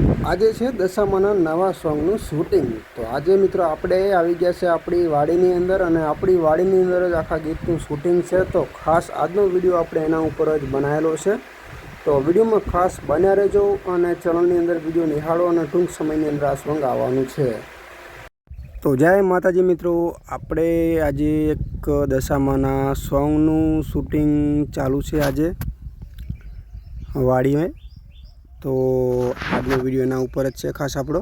આજે છે દશામાના નવા સોંગનું શૂટિંગ. તો આજે મિત્રો આપણે આવી ગયા છે આપણી વાડીની અંદર અને આપણી વાડીની અંદર જ આખા ગીતનું શૂટિંગ છે. તો ખાસ આજનો વીડિયો આપણે એના ઉપર જ બનાવેલો છે. તો વિડીયોમાં ખાસ બન્યા રહેજો અને ચેનલની અંદર વીડિયો નિહાળો અને ટૂંક સમયની અંદર આ સોંગ આવવાનું છે. તો જય માતાજી મિત્રો, આપણે આજે એક દશામાના સોંગનું શૂટિંગ ચાલુ છે આજે વાડીમાં તો આજનો વીડિયો એના ઉપર જ છે ખાસ આપણો.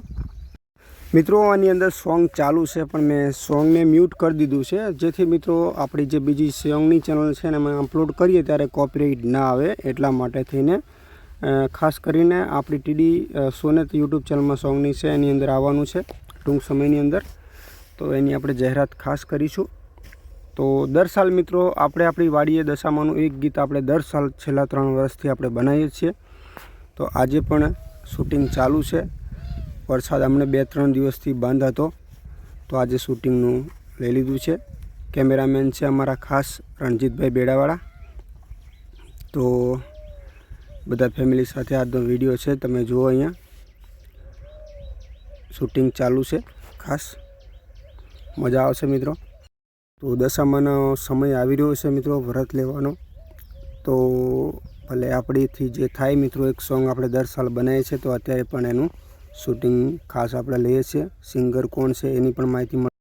મિત્રો, આની અંદર સોંગ ચાલુ છે, પણ મેં સોંગને મ્યુટ કરી દીધું છે. જેથી મિત્રો, આપણી જે બીજી સોંગની ચેનલ છે એને અમે અપલોડ કરીએ ત્યારે કોપીરાઇટ ના આવે એટલા માટે થઈને. ખાસ કરીને આપણી ટીડી સોનેત યુટ્યુબ ચેનલમાં સોંગની છે, એની અંદર આવવાનું છે, ટૂંક સમયની અંદર. તો એની આપણે જાહેરાત ખાસ કરીશું. તો દર સાલ મિત્રો, આપણે આપણી વાડીએ દશામાનું એક ગીત આપણે દર સાલ છેલ્લા ત્રણ વર્ષથી આપણે બનાવીએ છીએ. તો આજે પણ શૂટિંગ ચાલુ છે. વરસાદ અમને બે ત્રણ દિવસથી બંધ હતો. તો આજે શૂટિંગનું લઈ લીધું છે. કેમેરામેન છે અમારા ખાસ રણજીતભાઈ બેડાવાળા. તો બધા ફેમિલી સાથે આજનો વીડિયો છે, તમે જુઓ અહીંયા. શૂટિંગ ચાલુ છે ખાસ. મજા આવશે મિત્રો. તો દશામાનો સમય આવી રહ્યો છે મિત્રો, વ્રત લેવાનો. તો ભલે આપણીથી જે થાય મિત્રો, એક સોંગ આપણે દર સાલ બનાવીએ છીએ, તો અત્યારે પણ એનું શૂટિંગ ખાસ આપણે લઈએ છીએ. સિંગર કોણ છે એની પણ માહિતી મળે.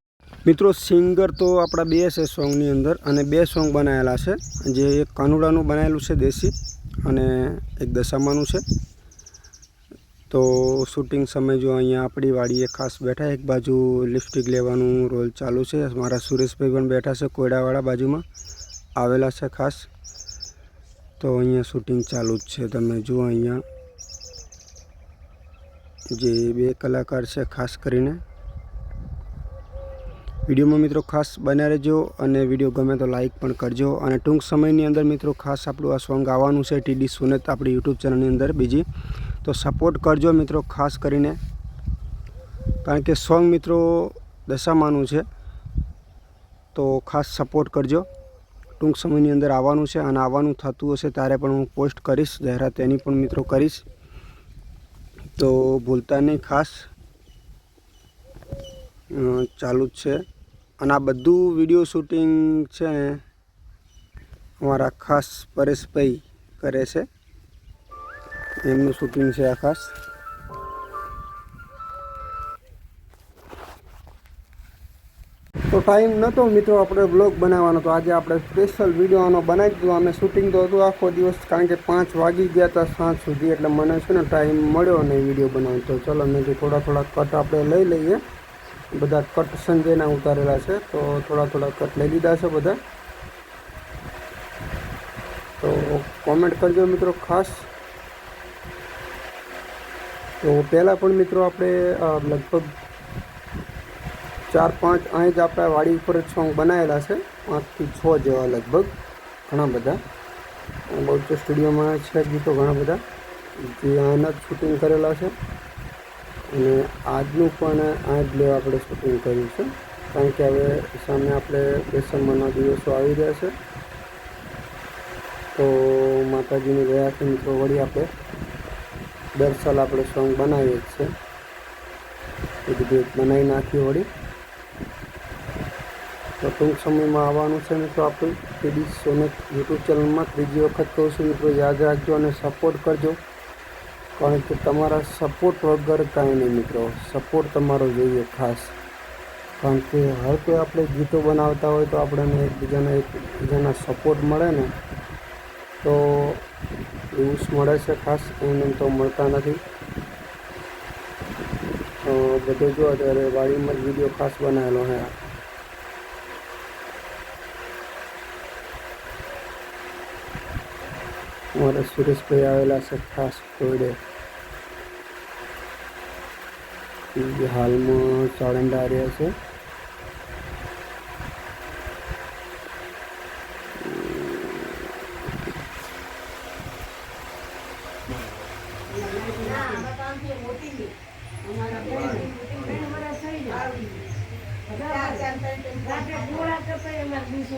મિત્રો, સિંગર તો આપણા બે છે સોંગની અંદર અને બે સોંગ બનાવેલા છે. જે એક કાનુડાનું બનાવેલું છે દેશી અને એક દશામાનું છે. તો શૂટિંગ સમય જો અહીંયા આપણી વાડીએ ખાસ બેઠા, એક બાજુ લિપસ્ટિક લેવાનું રોલ ચાલુ છે. મારા સુરેશભાઈ પણ બેઠા છે કોયડાવાળા બાજુમાં. આવેલા છે ખાસ. તો અહીંયા શૂટિંગ ચાલુ જ છે. તમે જુઓ અહીંયા જે બે કલાકાર છે, ખાસ કરીને. વિડીયોમાં મિત્રો ખાસ બન્યા રહેજો અને વીડિયો ગમે તો લાઇક પણ કરજો. અને ટૂંક સમયની અંદર મિત્રો ખાસ આપણું આ સોંગ આવવાનું છે ટીડી સુનેત આપણી યુટ્યુબ ચેનલની અંદર બીજી. તો સપોર્ટ કરજો મિત્રો ખાસ કરીને. કારણ કે સોંગ મિત્રો દશામાનું છે. તો ખાસ સપોર્ટ કરજો. ટૂંક સમયની અંદર આવવાનું છે અને આવવાનું થતું હશે ત્યારે પણ હું પોસ્ટ કરીશ, જાહેરાત એની પણ મિત્રો કરીશ. તો ભૂલતા નહીં ખાસ. ચાલુ જ છે. અને આ બધું વીડિયો શૂટિંગ છે ને અમારા ખાસ પરેશભાઈ કરે છે. એમનું શૂટિંગ છે આ ખાસ. તો ટાઈમ નહોતો મિત્રો આપણે બ્લોગ બનાવવાનો તો આજે આપણે સ્પેશિયલ વીડિયો આનો બનાવી દીધો. અમે શૂટિંગ તો હતું આખો દિવસ કારણ કે પાંચ વાગી ગયા હતા સાંજ સુધી એટલે મને છે ને ટાઈમ મળ્યો નહીં વીડિયો બનાવવાનો. તો ચલો મેં કીધું થોડા થોડા કટ આપણે લઈ લઈએ. બધા કટ સંજયના ઉતારેલા છે તો થોડા થોડા કટ લઈ લીધા છે બધા. તો કોમેન્ટ કરજો મિત્રો ખાસ. તો પહેલાં પણ મિત્રો આપણે અ, લગભગ ચાર પાંચ અહીં જ આપણા વાડી ઉપર જ સોંગ બનાવેલા છે. પાંચથી છ જેવા લગભગ, ઘણા બધા. બહુ સ્ટુડિયોમાં છે ગીતો ઘણા બધા. જે આના જ શૂટિંગ કરેલા છે. અને આજનું પણ આ જ લેવા આપણે શૂટિંગ કર્યું છે. કારણ કે હવે સામે આપણે ડિસેમ્બરના દિવસો આવી રહ્યા છે. તો માતાજીની દયાથી મિત્રો વળી આપણે દર સાલ આપણે સોંગ બનાવીએ જ છે એ બધું બનાવી નાખી વળી. તો ટૂંક સમયમાં આવવાનું છે મિત્રો આપણું પીડી સોનેટ યુટ્યુબ ચેનલમાં. ત્રીજી વખત કહું છું મિત્રો, યાદ રાખજો અને સપોર્ટ કરજો. કારણ કે તમારા સપોર્ટ વગર કાંઈ નહીં મિત્રો. સપોર્ટ તમારો જોઈએ ખાસ. કારણ કે હર કોઈ આપણે ગીતો બનાવતા હોય તો આપણને એકબીજાને એકબીજાના સપોર્ટ મળે ને, તો વ્યૂઝ મળે છે ખાસ. એમને તો મળતા નથી. તો બધું જો અત્યારે વાડીમાં જ વીડિયો ખાસ બનાવેલો હે. મારા સુરેશભાઈ આવેલા છે, ખાસ કોડે હાલમાં સાળંદા રહ્યા છે. રાત્રે ગોળા તો પછી એમાં દિવસો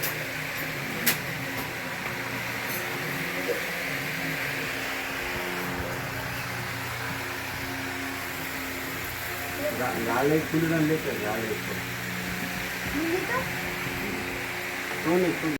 గాలి కుళ్ళడం లేదు గాలి ఎక్కువ ఎక్కువ